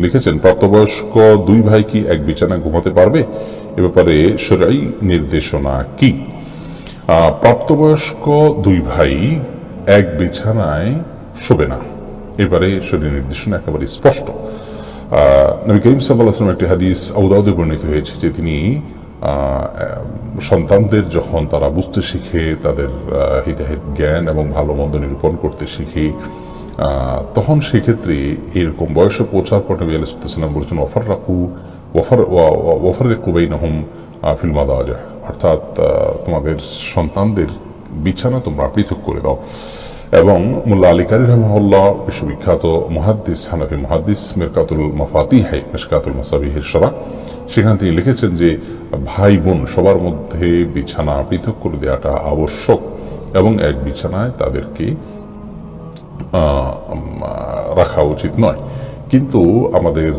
লিখেছেন, প্রাপ্তবয়স্ক দুই ভাই কি এক বিছানা ঘুমাতে পারবে? এ ব্যাপারে সরাই নির্দেশনা কি? প্রাপ্তবয়স্ক দুই ভাই এক বিছানায় শোবে না। এবারে শরীর নির্দেশনা একেবারে স্পষ্ট। নবী করিম সাল্লাম একটি হাদিস আউদাউদে বর্ণিত হয়েছে যে তিনি সন্তানদের যখন তারা বুঝতে শিখে, তাদের হিতাহিত জ্ঞান এবং ভালো মন্দ নিরূপণ করতে শিখে তখন সেক্ষেত্রে এরকম বয়সে পৌঁছার পর নবী আলাইসাল্লাম বলেছেন, ওফর রাখু, ওফর ওফর রেকুবাই নহম ফিল্মা দেওয়া যায় অর্থাৎ তোমাদের সন্তানদের বিছানা তোমরা পৃথক করে দাও। এবং মুল্লা আলী কারি রহমল্লাহ বিশ্ববিখ্যাত মহাদ্দিস, হানাফি মহাদ্দিস মেরকাতুল মফাতি হাই মেশকাতুল মাসাবিহের সরা, সেখান থেকে লিখেছেন যে, ভাই বোন, সবার মধ্যে বিছানা পৃথক করে দেওয়াটা আবশ্যক এবং এক বিছানায় তাদেরকে রাখা উচিত নয়। কিন্তু আমাদের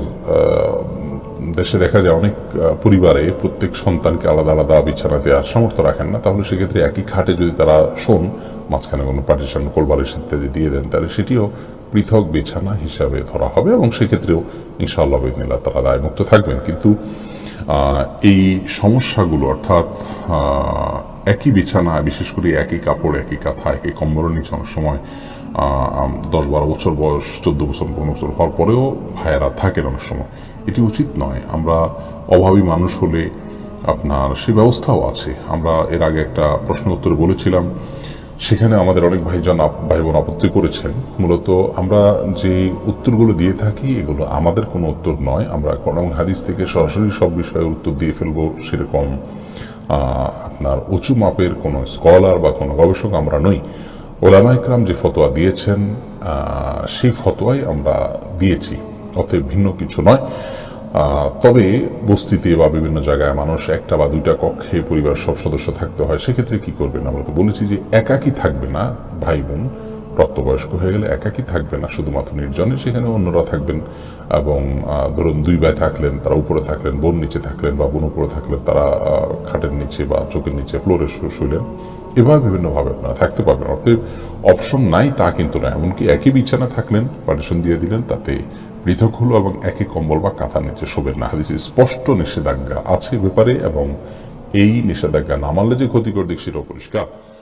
দেশে দেখা যায় অনেক পরিবারে প্রত্যেক সন্তানকে আলাদা আলাদা বিছানা দেওয়ার সামর্থ্য রাখেন না। তাহলে সেক্ষেত্রে একই খাটে যদি তারা শোন, মাঝখানে কোনো পার্টিশন কোলবালিশ ইত্যাদি দিয়ে দেন, তাহলে সেটিও পৃথক বিছানা হিসাবে ধরা হবে এবং সেক্ষেত্রেও ইনশাআল্লাহ বিদিনিল্লাহ তারা দায়মুক্ত থাকবেন। কিন্তু এই সমস্যাগুলো অর্থাৎ একই বিছানা, বিশেষ করে একই কাপড়, একই কাঁথা, একই অনেক সময় দশ বারো বছর বয়স, চোদ্দ বছর, পনেরো বছর হওয়ার পরেও ভাইয়েরা থাকেন অনেক সময়। এটি উচিত নয়। আমরা অভাবী মানুষ হলে আপনার সে ব্যবস্থাও আছে। আমরা এর আগে একটা প্রশ্ন উত্তরে বলেছিলাম, সেখানে আমাদের অনেক ভাইজন ভাই বোন আপত্তি করেছেন। মূলত আমরা যে উত্তরগুলো দিয়ে থাকি, এগুলো আমাদের কোনো উত্তর নয়। আমরা কোরআন হাদিস থেকে সরাসরি সব বিষয়ে উত্তর দিয়ে ফেলব সেরকম আপনার উঁচু মাপের কোনো স্কলার বা কোনো গবেষক আমরা নই। ওলামা ইকরাম যে ফতোয়া দিয়েছেন সেই ফতোয়াই আমরা দিয়েছি। অতএব ভিন্ন কিছু নয়। তবে বস্তিতে বা বিভিন্ন জায়গায় মানুষ একটা বা দুইটা কক্ষে পরিবার সব সদস্য থাকতে হয়, সেক্ষেত্রে কি করবেন? আমরা তো বলেছি যে একাকি থাকবে না ভাই বোন প্রাপ্তবয়স্ক হয়ে গেলে একাকি থাকবে না, শুধুমাত্র নির্জনে সেখানে অন্যরা থাকবেন এবং ধরুন দুই ভাই থাকলেন, তারা উপরে থাকলেন, বোন নিচে থাকলেন বা বোন উপরে থাকলেন, তারা খাটের নিচে বা চোখের নিচে, ফ্লোরে শু- শুইলেন। এভাবে বিভিন্নভাবে আপনারা থাকতে পারবেন। অতএব অপশন নাই তা কিন্তু না, এমনকি একই বিছানা থাকলেন, পার্টিশন দিয়ে দিলেন, তাতে পৃথক হলো এবং একই কম্বল বা কাঁথার নিচে শোবেন না। হাদিসে স্পষ্ট নিষেধাজ্ঞা আছে ব্যাপারে এবং এই নিষেধাজ্ঞা না মানলে যে ক্ষতিকর দিক সেটাও পরিষ্কার।